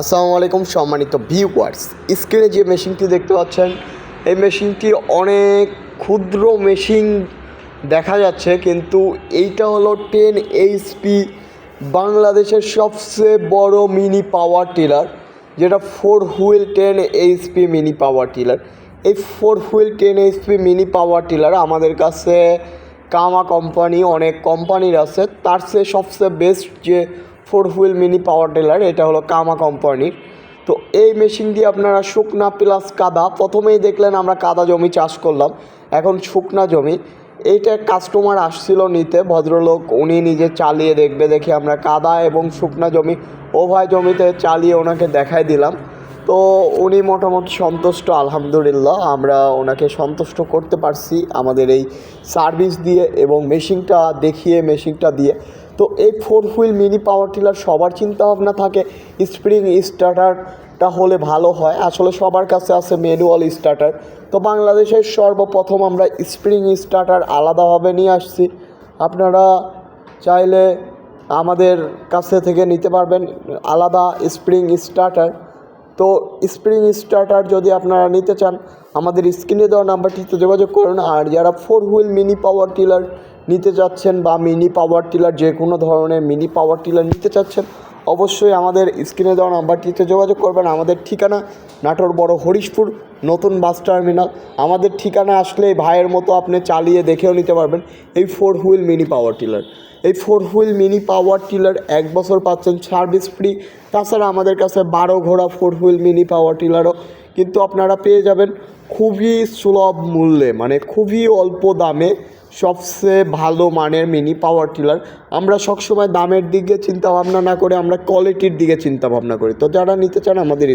আসসালামু আলাইকুম সম্মানিত ভিউয়ার্স। স্ক্রিনে যে মেশিনটি দেখতে পাচ্ছেন, এই মেশিনটি অনেক ক্ষুদ্র মেশিন দেখা যাচ্ছে, কিন্তু এইটা হলো টেন এইচপি বাংলাদেশের সবচেয়ে বড় মিনি পাওয়ার টিলার, যেটা four wheel ten HP mini power tiller. এই four wheel ten HP mini power tiller আমাদের কাছে কামা কোম্পানি, অনেক কোম্পানির আছে। তার চেয়ে সবচেয়ে বেস্ট যে four wheel mini power tiller, এটা হলো কামা কোম্পানির। তো এই মেশিন দিয়ে আপনারা শুকনা প্লাস কাদা, প্রথমেই দেখলেন আমরা কাদা জমি চাষ করলাম, এখন শুকনা জমি। এইটা কাস্টমার আসছিল নিতে, ভদ্রলোক উনি নিজে চালিয়ে দেখবে, দেখে আমরা কাদা এবং শুকনা জমি উভয় জমিতে চালিয়ে ওনাকে দেখাই দিলাম। তো উনি মোটামুটি সন্তুষ্ট, আলহামদুলিল্লাহ, আমরা ওনাকে সন্তুষ্ট করতে পারছি আমাদের এই সার্ভিস দিয়ে এবং মেশিনটা দেখিয়ে মেশিনটা দিয়ে। তো এই four wheel mini power tiller সবার চিন্তা ভাবনা থাকে স্প্রিং স্টার্টারটা হলে ভালো হয়। আসলে সবার কাছে আছে ম্যানুয়াল স্টার্টার তো বাংলাদেশের সর্বপ্রথম আমরা স্প্রিং স্টার্টার আলাদাভাবে নিয়ে আসছি। আপনারা চাইলে আমাদের কাছে থেকে নিতে পারবেন আলাদা স্প্রিং স্টার্টার তো স্প্রিং স্টার্টার যদি আপনারা নিতে চান, আমাদের স্ক্রিনে দেওয়া নাম্বারটিতে যোগাযোগ করুন। আর যারা four wheel mini power tiller নিতে চাচ্ছেন বা মিনি পাওয়ার টিলার যে কোনো ধরনের মিনি পাওয়ার টিলার নিতে চাচ্ছেন অবশ্যই আমাদের স্ক্রিনে দেওয়া নাম্বারটিতে যোগাযোগ করবেন। আমাদের ঠিকানা নাটোর বড় হরিশপুর, নতুন বাস টার্মিনাল। আমাদের ঠিকানা আসলে ভাইয়ের মতো আপনি চালিয়ে দেখেও নিতে পারবেন এই four wheel mini power tiller. এই four wheel mini power tiller এক বছর পাচ্ছেন, সার্ভিস ফ্রি। তাছাড়া আমাদের কাছে বারো ঘোড়া ফোর হুইল মিনি পাওয়ার টিলারও কিন্তু আপনারা পেয়ে যাবেন খুবই সুলভ মূল্যে মানে খুবই অল্প দামে সবচেয়ে ভালো মানের মিনি পাওয়ার টিলার। আমরা সবসময় দামের দিকে চিন্তা ভাবনা না করে আমরা কোয়ালিটির দিকে চিন্তা ভাবনা করি। তো যারা নিতে চান আমাদের